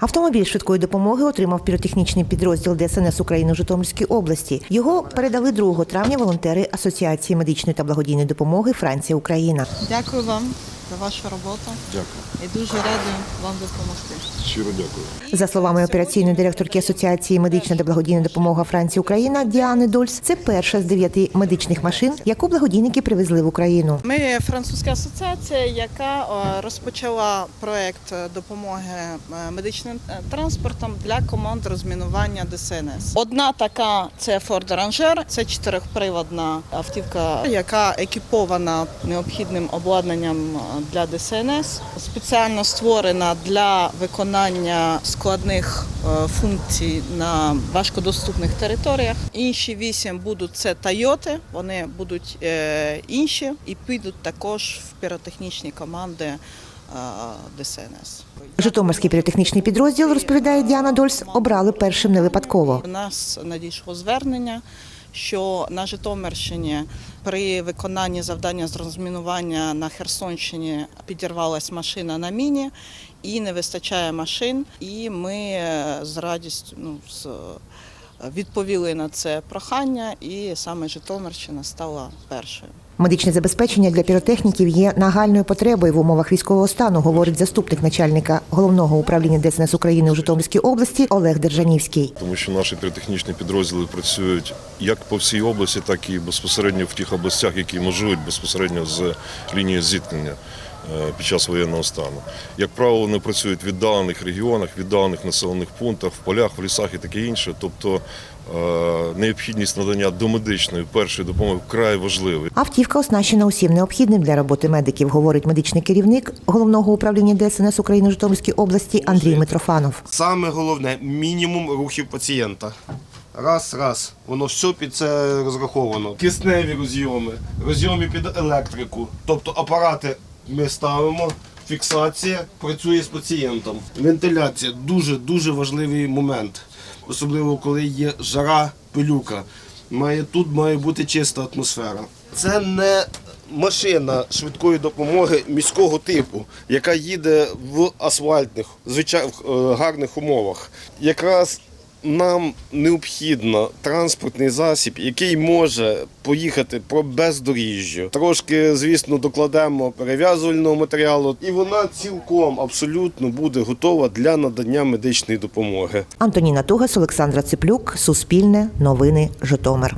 Автомобіль швидкої допомоги отримав піротехнічний підрозділ ДСНС України в Житомирській області. Його передали 2 травня волонтери Асоціації медичної та благодійної допомоги Франція Україна. Дякую вам за вашу роботу Дякую. і дуже раді вам допомогти. Щиро дякую. За словами операційної директорки Асоціації медична та благодійна допомога Франції Україна Діани Дольс, це перша з дев'яти медичних машин, яку благодійники привезли в Україну. Ми французька асоціація, яка е, розпочала проект допомоги е, медичним е, транспортом для команд розмінування ДСНС. Одна така це Ford Ranger, це чотирьохприводна автівка, яка екіпована необхідним обладнанням для ДСНС. Спеціально створена для виконання складних е, функцій на важкодоступних територіях. Інші вісім будуть це Тойоти, вони будуть е, інші і підуть також в піротехнічні команди е, ДСНС. Житомирський піротехнічний підрозділ, розповідає Діана Дольс, обрали першим не випадково. У нас надійшло звернення, що на Житомирщині при виконанні завдання з розмінування на Херсонщині підірвалась машина на міні і не вистачає машин. І ми е, з радістю ну, з, е, відповіли на це прохання, і саме Житомирщина стала першою. Медичне забезпечення для піротехніків є нагальною потребою в умовах військового стану, говорить заступник начальника головного управління ДСНС України у Житомирській області Олег Держанівський. Тому що наші піротехнічні підрозділи працюють як по всій області, так і безпосередньо в тих областях, які межують безпосередньо з лінії зіткнення під час воєнного стану. Як правило, вони працюють в віддалених регіонах, віддалених населених пунктах, в полях, в лісах і таке інше. Тобто е, необхідність надання домедичної першої допомоги вкрай важливий. Автівка оснащена усім необхідним для роботи медиків, говорить медичний керівник головного управління ДСНС України Житомирській області Андрій Митрофанов. Саме головне мінімум рухів пацієнта. Раз, раз. Воно все під це розраховано. Кисневі розйоми, розйоми під електрику. Тобто апарати ми ставимо, фіксація працює з пацієнтом. Вентиляція дуже дуже важливий момент, особливо коли є жара, пилюка. Має тут має бути чиста атмосфера. Це не машина швидкої допомоги міського типу, яка їде в асфальтних, звичайно, гарних умовах. Якраз нам необхідно транспортний засіб, який може поїхати по бездоріжжю. Трошки, звісно, докладемо перев'язувального матеріалу, і вона цілком абсолютно буде готова для надання медичної допомоги. Антоніна Тугас, Олександра Циплюк, Суспільне, Новини, Житомир.